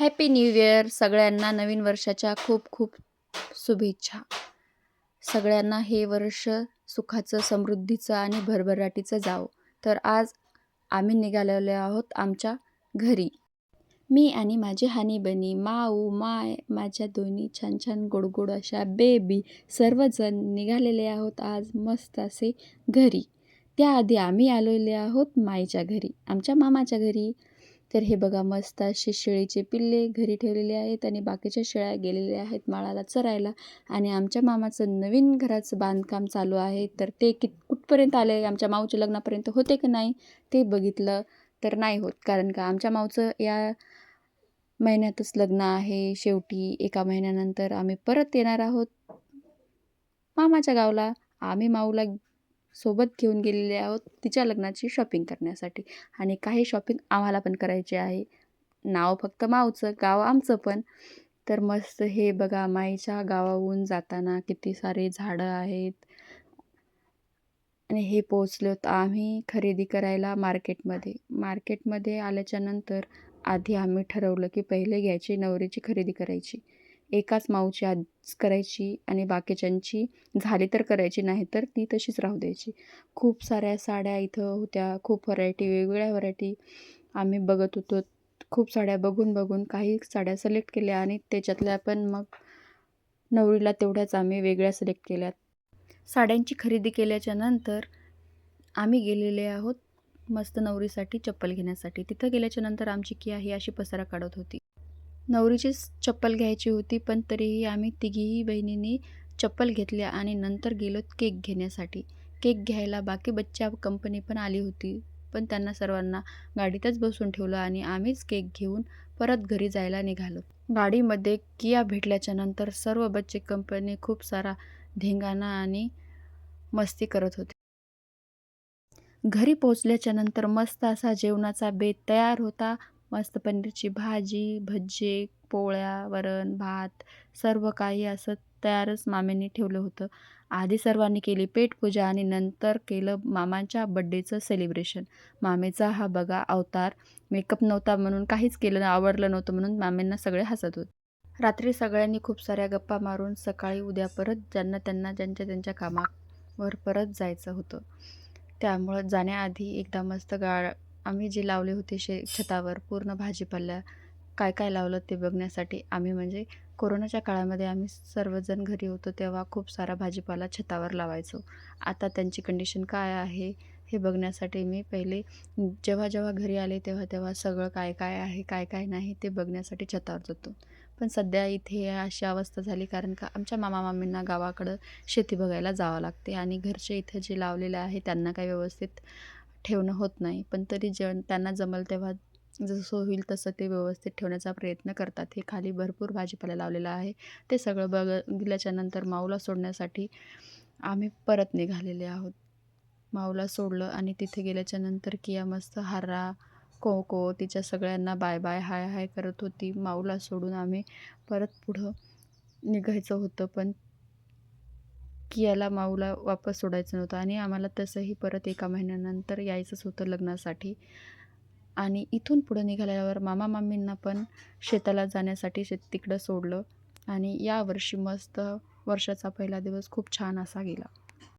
Happy new year सगळ्यांना नवीन वर्षाच्या खूप खूप शुभेच्छा. सगळ्यांना हे वर्ष सुखाचं समृद्धीचं आणि भरभराटीचं जावो. तर आज आम्ही निघालेलो आहोत आमच्या घरी. मी आणि माझी हानी बनी माऊ माय माझ्या दोन्ही छान छान गोडगोड अशा बेबी सर्वजण निघालेले आहोत आज मस्त असे घरी. त्याआधी आम्ही आलेले आहोत माईच्या घरी आमच्या मामाच्या घरी. तर हे बघा मस्त असे शेळीचे पिल्ले घरी ठेवलेले आहेत आणि बाकीच्या शेळ्या गेलेल्या आहेत माळाला चरायला. आणि आमच्या मामाचं नवीन घराचं बांधकाम चालू आहे. तर ते कित कुठपर्यंत आले? आमच्या माऊच्या लग्नापर्यंत होते की नाही? ते बघितलं तर नाही होत. कारण का आमच्या माऊचं या महिन्यातच लग्न आहे. शेवटी एका महिन्यानंतर आम्ही परत येणार आहोत मामाच्या गावला. आम्ही माऊला सोबत घेऊन गेलेले आहोत तिच्या लग्नाची शॉपिंग करण्यासाठी. आणि काही शॉपिंग आम्हाला पण करायची आहे. नाव फक्त माऊचं गाव आमचं पण. तर मस्त हे बघा माईच्या गावाहून जाताना किती सारे झाडं आहेत. आणि हे पोचलोत आम्ही खरेदी करायला मार्केटमध्ये. मार्केटमध्ये आल्याच्यानंतर आधी आम्ही ठरवलं की पहिले घ्यायची नवरीची खरेदी करायची. एकाच माऊची आज करायची आणि बाकीच्यांची झाली तर करायची नाही तर ती तशीच राहू द्यायची. खूप साऱ्या साड्या इथं होत्या खूप व्हरायटी वेगवेगळ्या व्हरायटी आम्ही बघत होतो. खूप साड्या बघून बघून काही साड्या सिलेक्ट केल्या आणि त्याच्यातल्या पण मग नवरीला तेवढ्याच आम्ही वेगळ्या सिलेक्ट केल्यात साड्यांची खरेदी केल्याच्यानंतर आम्ही गेलेले आहोत मस्त नवरीसाठी चप्पल घेण्यासाठी. तिथं गेल्याच्यानंतर आमची किया ही अशी पसारा काढत होती. नवरीचीच चप्पल घ्यायची होती पण तरीही आम्ही तिघीही बहिणींनी चप्पल घेतल्या आणि नंतर गेलो केक घेण्यासाठी. केक घ्यायला बाकी बच्चा कंपनी पण आली होती पण त्यांना सर्वांना गाडीतच बसून ठेवलं आणि आम्हीच केक घेऊन परत घरी जायला निघालो. गाडीमध्ये किया भेटल्याच्या नंतर सर्व बच्चे कंपनी खूप सारा धिंगाणा आणि मस्ती करत होते. घरी पोचल्याच्या नंतर मस्त असा जेवणाचा बेत तयार होता मस्त पनीरची भाजी भज्जे पोळ्या वरण भात सर्व काही असं तयारच मामींनी ठेवलं होतं. आधी सर्वांनी केली पेटपूजा आणि नंतर केलं मामांच्या बड्डेचं सेलिब्रेशन मामेचा हा बघा अवतार. मेकअप नव्हता म्हणून काहीच केलं आवडलं नव्हतं म्हणून मामींना सगळे हसत होते. रात्री सगळ्यांनी खूप साऱ्या गप्पा मारून सकाळी उद्या परत ज्यांना त्यांना ज्यांच्या त्यांच्या कामावर परत जायचं होतं. त्यामुळं जाण्याआधी एकदा मस्त गाळ आम्ही जे लावले होते शे छतावर पूर्ण भाजीपाला काय काय लावलं ते बघण्यासाठी आम्ही म्हणजे कोरोनाच्या काळामध्ये आम्ही सर्वजण घरी होतो तेव्हा खूप सारा भाजीपाला छतावर लावायचो. आता त्यांची कंडिशन काय आहे हे बघण्यासाठी मी पहिले जेव्हा जेव्हा घरी आले तेव्हा तेव्हा सगळं काय काय आहे काय काय नाही ते बघण्यासाठी छतावर जातो. पण सध्या इथे अशी अवस्था झाली कारण का आमच्या मामा मामींना गावाकडं शेती बघायला जावं लागते आणि घरचे इथं जे लावलेलं आहे त्यांना काही व्यवस्थित ठेवणं होत नाही. पण तरी जे त्यांना जमल तेव्हा जसं होईल तसं ते व्यवस्थित ठेवण्याचा प्रयत्न करतात. हे खाली भरपूर भाजीपाला लावलेला आहे. ते सगळं बघ नंतर माऊला सोडण्यासाठी आम्ही परत निघालेले आहोत. माऊला सोडलं आणि तिथे गेल्याच्यानंतर किया मस्त हारा को को तिच्या सगळ्यांना बाय बाय हाय हाय करत होती. माऊला सोडून आम्ही परत पुढं निघायचं होतं. पण कियाला माऊला वापस सोडायचं नव्हतं आणि आम्हाला तसंही परत एका महिन्यानंतर यायचंच होतं लग्नासाठी. आणि इथून पुढं निघाल्यावर मामा मामींना पण शेताला जाण्यासाठी शेत तिकडं सोडलं. आणि यावर्षी मस्त वर्षाचा पहिला दिवस खूप छान असा गेला.